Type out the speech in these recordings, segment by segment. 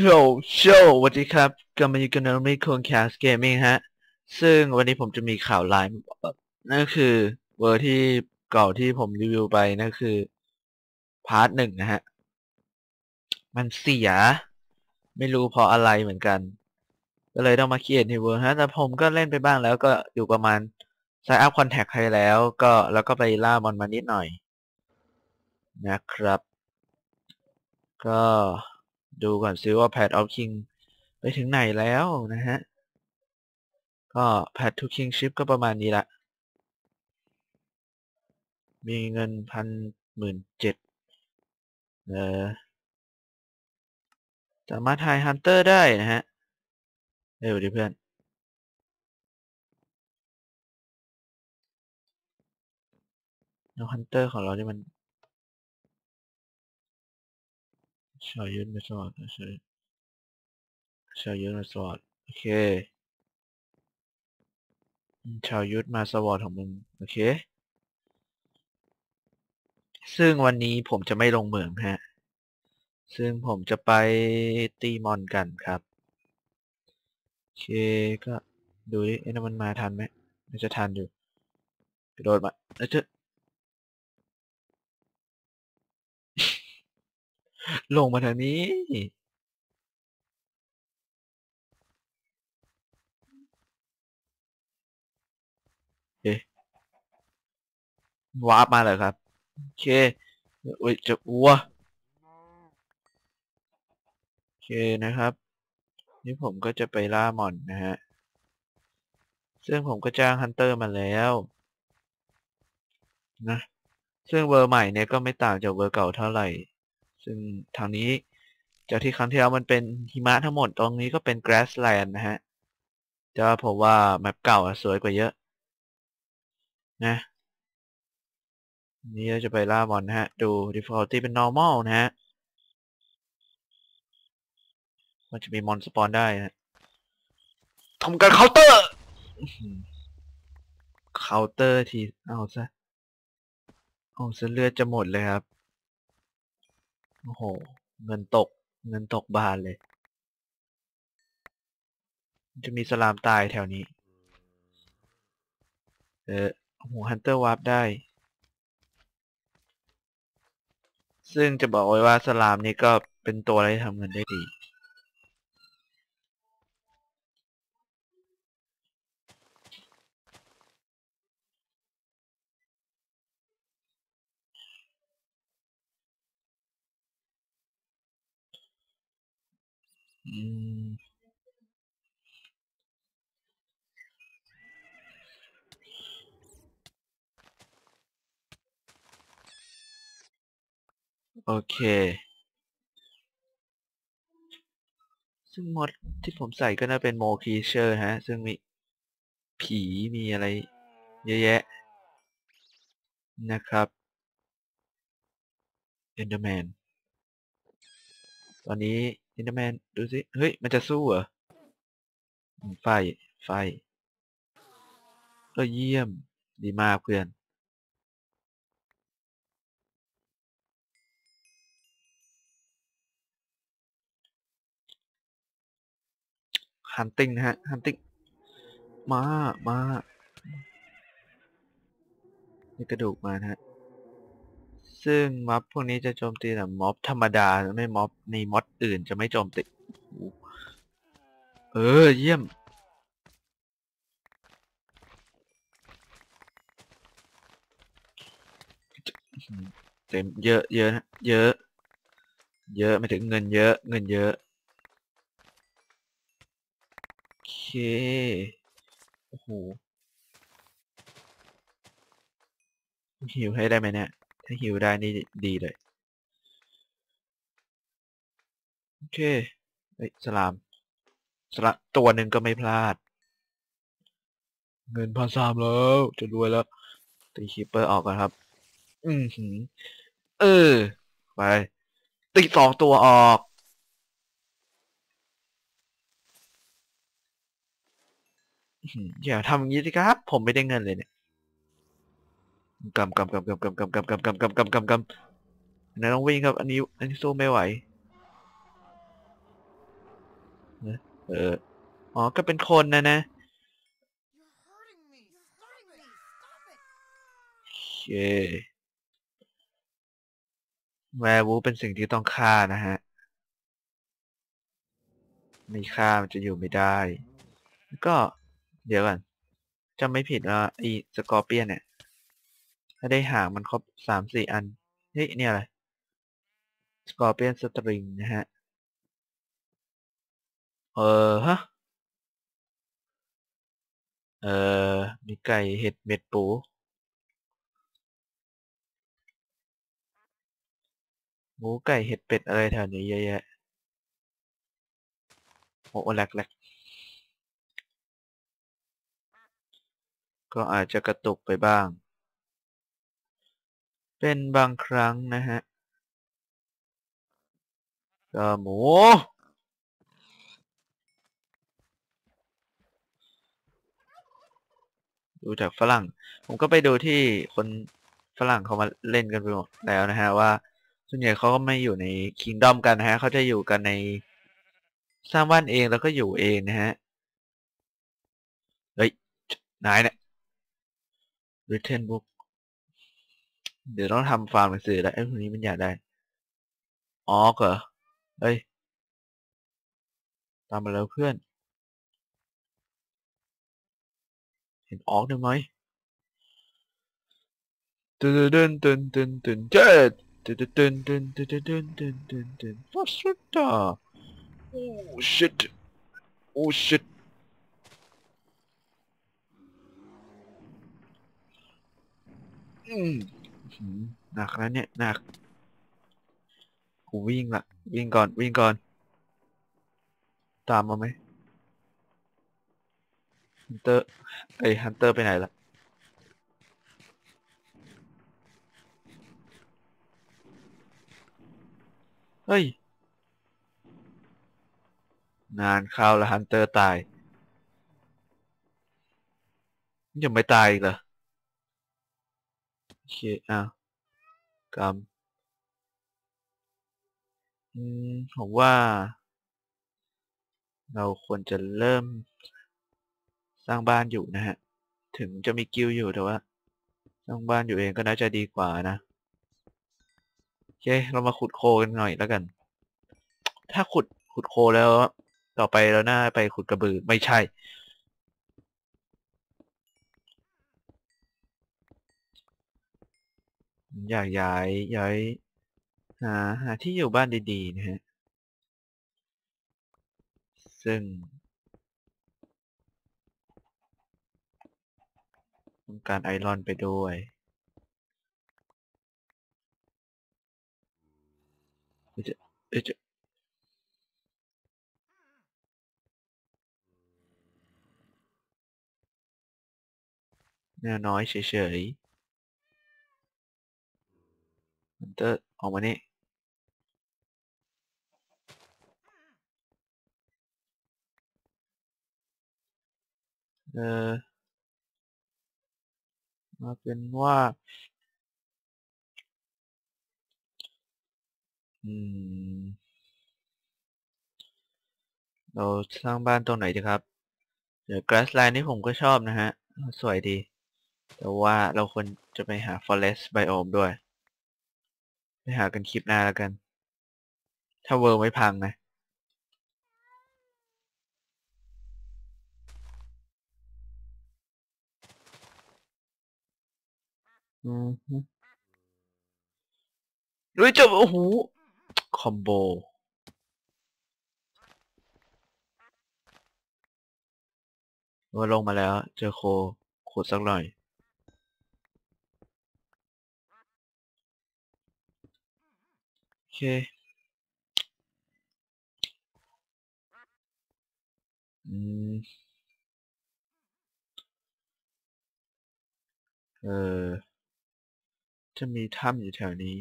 โชว์โชว์สวัสดีครับกลับมาอยู่กันในมิคอนแคสเกมมิ่งฮะ ซึ่งวันนี้ผมจะมีข่าวไลน์มาบอกนั่นคือเวอร์ที่เก่าที่ผมรีวิวไปนั่นคือ พาร์ทหนึ่งนะฮะ มันเสีย ไม่รู้เพราะอะไรเหมือนกัน ก็เลยต้องมาเขียนในเวอร์ฮะ แต่ผมก็เล่นไปบ้างแล้วก็อยู่ประมาณ s ายอัพคอนแทคให้แล้วก็แล้วก็ไปล่ามอนมานิดหน่อย นะครับ ก็ ดูก่อนซิว่า Pad of King ไปถึงไหนแล้วนะฮะ ก็ Pad to Kingship ก็ประมาณนี้ละ มีเงินพันหมื่นเจ็ดเออสามารถทายฮันเตอร์ได้นะฮะ เร็วดิเพื่อน แล้วฮันเตอร์ของเราที่มัน ชายุทธมาสอดชาชายุทธมาสอดโอเค ชาวยุทธมาสวอดของมึง โอเค ซึ่งวันนี้ผมจะไม่ลงเหมืองฮะ ซึ่งผมจะไปตีมอนกันครับ โอเค ก็ดูดิเอ๊ะมันมาทันไหมน่าจะทันอยู่ กระโดดมาเอ้ยเจอ ลงมาทางนี้ เอ๊ะวาร์ปมาเลยครับ โอเคโอ้ยจะอ้วโอเคนะครับ นี่ผมก็จะไปล่ามอนนะฮะ ซึ่งผมก็จ้างฮันเตอร์มาแล้ว นะ ซึ่งเวอร์ใหม่เนี่ยก็ไม่ต่างจากเวอร์เก่าเท่าไหร่ ซึ่งทางนี้จากที่ครั้งที่แล้วมันเป็นหิมะทั้งหมดตรงนี้ก็เป็น grassland นะฮะแต่ว่าผมว่าแมปเก่าอะสวยกว่าเยอะนะนี่เราจะไปล่ามอนนะฮะ ดู difficulty เป็น normal นะฮะ มันจะมีมอนสปอนได้นะทำการเคาน์เตอร์เคาน์เตอร์ที เอาซะ เอาซะเลือดจะหมดเลยครับ โอ้โห เงินตก เงินตกบานเลย จะมีสลามตายแถวนี้ เออโอ้โหฮันเตอร์วาร์ปได้ ซึ่งจะบอกไว้ว่าสลามนี่ก็เป็นตัวอะไรที่ทำเงินได้ดี โอเค ซึ่งมอดที่ผมใส่ก็น่าเป็นโมคีเชอร์ฮะ ซึ่งมีผีมีอะไรเยอะแยะ นะครับเอนเดอร์แมน ตอนนี้ อนเดอร์แมนดูสิ เฮ้ย มันจะสู้เหรอ ไฟ ไฟก็เยี่ยม ดีมากเพื่อน ฮันติงนะฮะ ฮันติง มา มา นี่กระดูกมานะฮะ ซึ่งม็อบพวกนี้จะโจมตีแต่ม็อบธรรมดาไม่ม็อบในม็อดอื่นจะไม่โจมตีเออ เยี่ยม เต็มเยอะเยอะนะเยอะ เยอะไม่ถึงเงินเยอะ เงินเยอะโอเคโอ้โหหิวให้ได้ไหมเนี่ย ถ้าหิวได้นี่ดีเลย โอเคเฮ้ยสลามสละตัวหนึ่งก็ไม่พลาด เงินพันสามแล้ว จะรวยแล้ว ตีคีปเปอร์ออกก่อนครับ อืมหือ เออ ไป ตีสองตัวออก อย่าทำอย่างนี้สิครับ ผมไม่ได้เงินเลยเนี่ย กำกำกำกำกำกำกำกำกำกำกำกำกำอันนั้นต้องวิ่งครับ อันนี้ อันนี้สู้ไม่ไหวเอออ๋อ ก็เป็นคนนะนะ You're hurting me. Stop it. Stop it. โอเคแวร์วูเป็นสิ่งที่ต้องฆ่านะฮะ ไม่ฆ่ามันจะอยู่ไม่ได้ ก็เดี๋ยวก่อนจำไม่ผิดว่าไอ้สกอร์เปียนเนี่ย ถ้าได้หางมันครบสามสี่อัน เฮ้ย เนี่ยอะไรสกอร์เปียนสตริงนะฮะ เออฮะ เออมีไก่เห็ดเม็ดปู หมูไก่เห็ดเป็ดอะไรแถวนี้เยอะแยะ โอ้แหลกแหลกก็อาจจะกระตุกไปบ้าง เป็นบางครั้งนะฮะก็หมู ดูจากฝรั่ง ผมก็ไปดูที่คนฝรั่งเขามาเล่นกันไปหมดแล้วนะฮะว่าส่วนใหญ่เขาก็ไม่อยู่ในคิงดอมกันนะฮะเขาจะอยู่กันในสร้างบ้านเองแล้วก็อยู่เองนะฮะ เฮ้ย นายเนี่ย written book เดี๋ยวต้องทำฟาร์มหนังสือแล้วไอ้พวกนี้มันอยากได้อ๋อเหรอเฮ้ยตามมาแล้วเพื่อน เห็นออกได้ไหมตึนตึนตึนตึนตึนเจ็ดตึนตึนตึนตึนตึนตึนตึนตึนตึนฟอสต์ตาโอ้ shit โอ้ shit อืม หนักแล้วเนี่ยหนักกูวิ่งละวิ่งก่อนวิ่งก่อน ตามมาไหมฮันเตอร์เอ้ยฮันเตอร์ไปไหนละเฮ้ย นานเข้าแล้วฮันเตอร์ตายยังไม่ตายอีกเหรอ เคอ้ากรรมอืมผมว่า เราควรจะเริ่มสร้างบ้านอยู่นะฮะ ถึงจะมีกิลอยู่แต่ว่า สร้างบ้านอยู่เองก็น่าจะดีกว่านะโอเคเรามาขุดโคกันหน่อยแล้วกัน ถ้าขุดขุดโคแล้ว ต่อไปเราหน่าไปขุดกระบือไม่ใช่ ผม อยากย้ายย้ายหาหาที่อยู่บ้านดีๆนะฮะ ซึ่งต้องการไอรอนไปด้วยเจะเจะแนวน้อยเฉยๆมัน เตอร์ออกมานี่เออมาเป็นว่า อืม เราสร้างบ้านตรงไหนดีครับ เดี๋ยว grassland นี่ผมก็ชอบนะฮะ สวยดี แต่ว่าเราควรจะไปหา forest biome ด้วย หากันคลิปหน้าแล้วกัน ถ้าเวิร์ไม่พังนะอืมฮึเฮ้ยเจบโอ้โห คอมโบว่าลงมาแล้ว เจอโคขุดสักหน่อย โอ เค อืม เออ จะมีถ้ำอยู่แถวนี้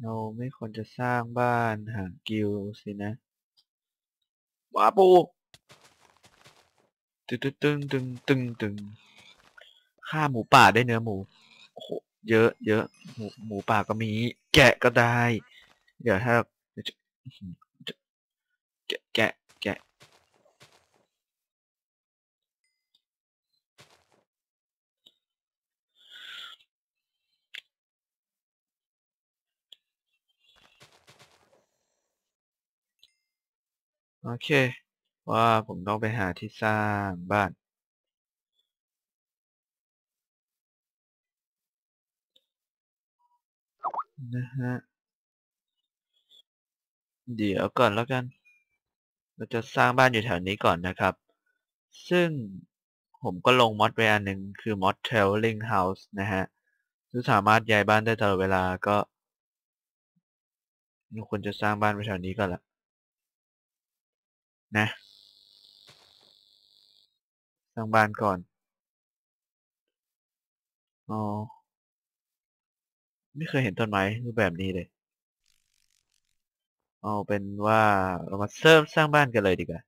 เราไม่ควรจะสร้างบ้านห่างกิลด์สินะว้าปูตึงตึงตึงตึงตึงตึง ฆ่าหมูป่าได้เนื้อหมูโอ้โหเยอะ เยอะหมูหมูป่าก็มี แกะก็ได้ เดี๋ยวถ้าแกะแกะแกะโอเค ว่าผมต้องไปหาที่สร้างบ้าน นะฮะ เดี๋ยวก่อนแล้วกัน เราจะสร้างบ้านอยู่แถวนี้ก่อนนะครับ ซึ่งผมก็ลงมอดไว้อันหนึ่งคือมอด traveling house นะฮะซึ่งสามารถย้ายบ้านได้ตลอดเวลาก็ควรจะสร้างบ้านไว้แถวนี้ก่อนละนะ สร้างบ้านก่อน อ๋อ ไม่เคยเห็นต้นไม้รูปแบบนี้เลย เอาเป็นว่าเรามาเริ่มสร้างบ้านกันเลยดีกว่า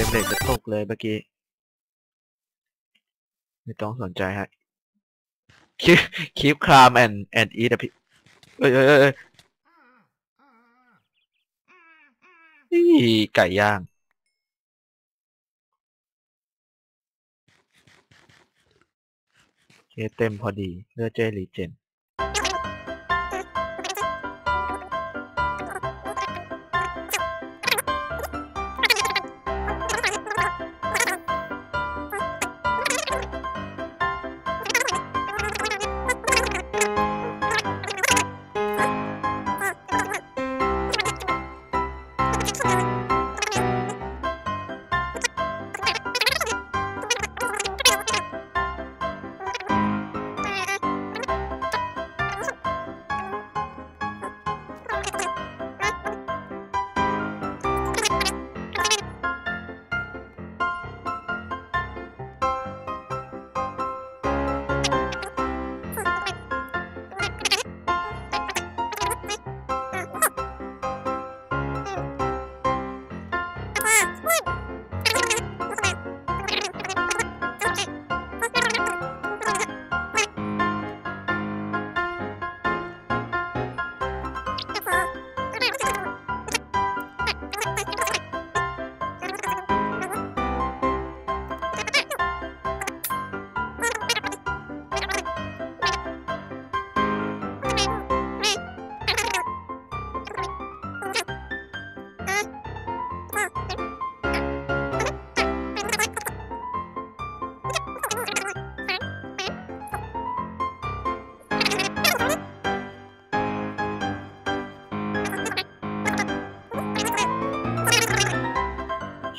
รมเรทกระตกเลยเมื่อกี้ ไม่ต้องสนใจฮะคีคีปคลามแอนแอนอีดอะพี่เอ้ยเอ้ยเอ้ยไก่ย่างเคเต็มพอดีเลือดเจรีเจน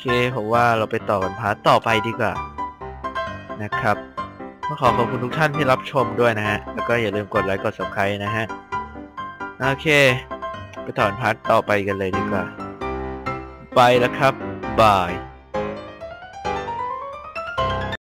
เคผมว่าเราไปต่อกันพาร์ทต่อไปดีกว่า นะครับก็ขอขอบคุณทุกท่านที่รับชมด้วยนะฮะ แล้วก็อย่าลืมกดไลค์กด subscribe นะฮะ โอเค ไปต่อกันพาร์ทต่อไปกันเลยดีกว่า ไปแล้วครับบาย